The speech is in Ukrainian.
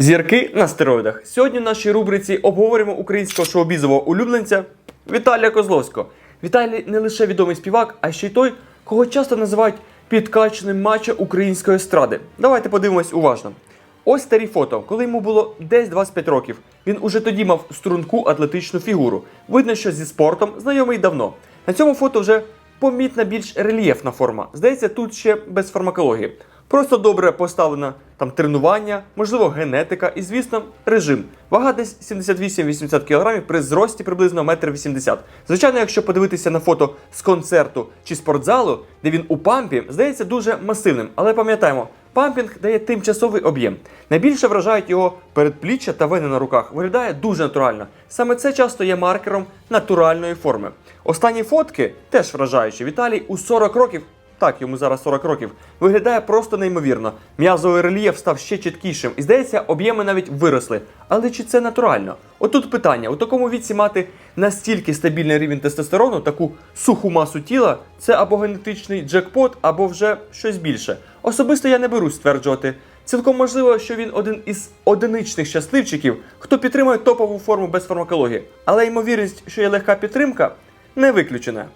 Зірки на стероїдах. Сьогодні в нашій рубриці обговоримо українського шоу-бізового улюбленця Віталія Козловського. Віталій не лише відомий співак, а ще й той, кого часто називають підкаченим матча української естради. Давайте подивимось уважно. Ось старі фото, коли йому було десь 25 років. Він уже тоді мав струнку атлетичну фігуру. Видно, що зі спортом знайомий давно. На цьому фото вже помітна більш рельєфна форма. Здається, тут ще без фармакології. Просто добре поставлено там тренування, можливо, генетика і, звісно, режим. Вага десь 78-80 кг при зрості приблизно 1,80 м. Звичайно, якщо подивитися на фото з концерту чи спортзалу, де він у пампі, здається дуже масивним. Але пам'ятаємо, пампінг дає тимчасовий об'єм. Найбільше вражають його передпліччя та вени на руках. Виглядає дуже натурально. Саме це часто є маркером натуральної форми. Останні фотки теж вражаючі. Віталій у 40 років так, йому зараз 40 років. Виглядає просто неймовірно. М'язовий рельєф став ще чіткішим, і здається, об'єми навіть виросли. Але чи це натурально? Отут питання: у такому віці мати настільки стабільний рівень тестостерону, таку суху масу тіла, це або генетичний джекпот, або вже щось більше. Особисто я не берусь стверджувати. Цілком можливо, що він один із одиничних щасливчиків, хто підтримує топову форму без фармакології. Але ймовірність, що є легка підтримка, не виключена.